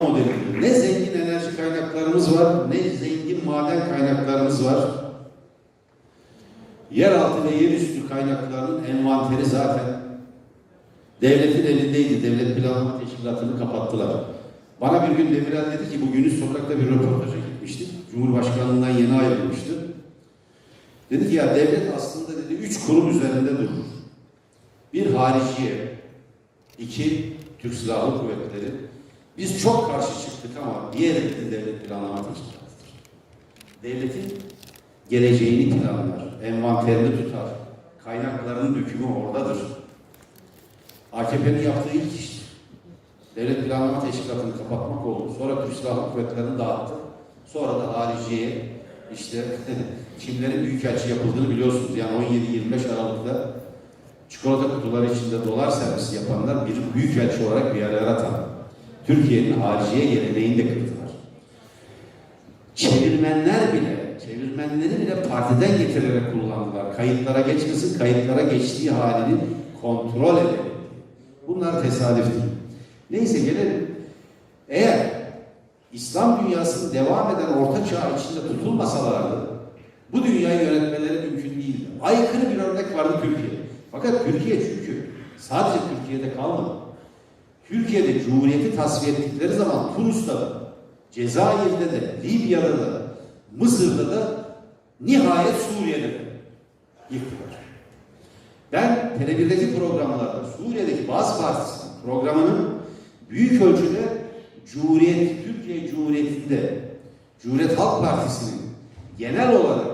modelidir. Ne zengin enerji kaynaklarımız var, ne zengin maden kaynaklarımız var. Yeraltı ve yerüstü kaynaklarının envanteri zaten devletin elindeydi. Devlet Planlama Teşkilatı'nı kapattılar. Bana bir gün Demirel dedi ki bugünüz sokakta bir röportaja gitmiştik. Cumhurbaşkanlığından yeni ayrılmıştı. Dedi ki ya devlet aslında dedi üç kurum üzerinde durur. Bir hariciye, iki Türk Silahlı Kuvvetleri. Biz çok karşı çıktık ama diğer elinde devlet planlama teşkilatıdır. Devletin geleceğini planlar, envanterini tutar, kaynaklarının dökümü oradadır. AKP'nin yaptığı ilk iştir. Devlet Planlama Teşkilatı'nı kapatmak oldu. Sonra Türk Silahlı Kuvvetleri'ni dağıttı. Sonra da hariciye işte kimlerin büyükelçi yapıldığını biliyorsunuz. Yani 17-25 Aralık'ta çikolata kutuları içinde dolar servisi yapanlar bir büyükelçi olarak bir yerlere atandı. Türkiye'nin hariciye geleneğini de kırdılar. Çevirmenler bile, çevirmenleri bile partiden getirerek kullandılar. Kayıtlara geçmesin, kayıtlara geçtiği halini kontrol edelim. Bunlar tesadüf değil. Neyse gelelim. Eğer İslam dünyasının devam eden orta çağ içinde tutulmasalardı bu dünyayı yönetmeleri mümkün değildi. Aykırı bir örnek vardı Türkiye. Fakat Türkiye çünkü sadece Türkiye'de kalmadı. Türkiye'de Cumhuriyeti tasfiye ettikleri zaman Tunus'ta da, Cezayir'de de, Libya'da da, Mısır'da da, nihayet Suriye'de de yıktılar. Ben Tele1'deki programlarda Suriye'deki Bazı Partisi'nin programının büyük ölçüde Cumhuriyet, Türkiye Cumhuriyeti'nde Cumhuriyet Halk Partisi'nin genel olarak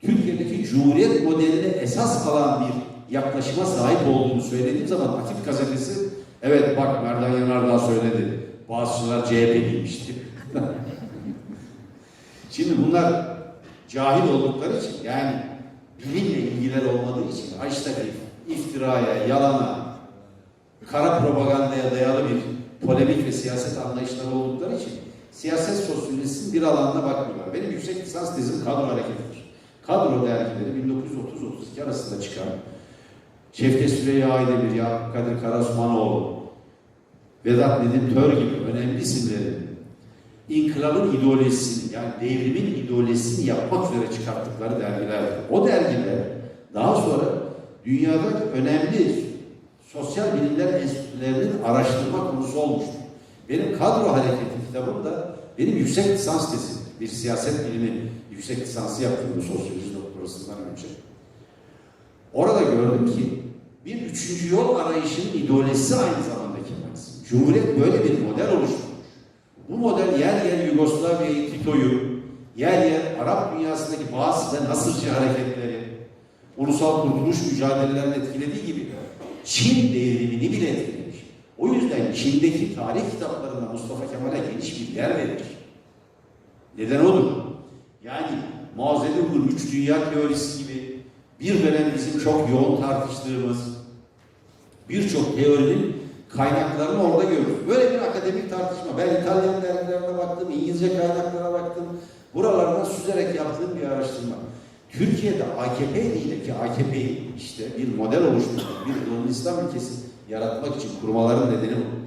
Türkiye'deki Cumhuriyet modeline esas alan bir yaklaşıma sahip olduğunu söylediğim zaman Akit gazetesi evet bak Merdan Yanardağ söyledi. Bazıları CHP'liymişti. Şimdi bunlar cahil oldukları için yani bilimle ilgiler olmadığı için Ayştekin iftiraya, yalana, kara propagandaya dayalı bir polemik ve siyaset anlayışları oldukları için siyaset sosyolojisinin bir alanına bakmıyorlar. Benim yüksek lisans tezim kadro hareketidir. Kadro dergileri 1930-32 arasında çıkan Şevket Süreyya Aydemir, ya Kadir Karasmanoğlu, Vedat Nedim Tör gibi önemli isimlerin inkılabın ideolojisini yani devrimin ideolojisini yapmak üzere çıkarttıkları dergilerdir. O dergiler daha sonra dünyada önemli sosyal bilimler enstitülerinin araştırma konusu olmuştur. Benim kadro hareketi kitabım da benim yüksek lisans tezim. Bir siyaset bilimi yüksek lisansı yaptım bu sosyoloji doktorasından önce. Orada gördüm ki bir üçüncü yol arayışının ideolojisi aynı zamanda Kemalizm. Cumhuriyet böyle bir model oluşturmuş. Bu model yer yer Yugoslavya'yı, Tito'yu, yer yer Arap dünyasındaki bazı ve Nasırcı hareketleri, ulusal kurtuluş mücadelelerini etkilediği gibi Çin devrimini bile etkilemiş. O yüzden Çin'deki tarih kitaplarında Mustafa Kemal'e geniş bir yer verir. Neden odur? Yani Mao Zedong'un üç dünya teorisi gibi bir dönem bizim çok yoğun tartıştığımız birçok teorinin kaynaklarını orada görürüz. Böyle bir akademik tartışma. Ben İtalyan dergilerine baktım, İngilizce kaynaklara baktım. Buralardan süzerek yaptığım bir araştırma. Türkiye'de AKP ile ki AKP'yi işte bir model oluşturmak, bir İslam ülkesi yaratmak için kurmaların nedeni bu.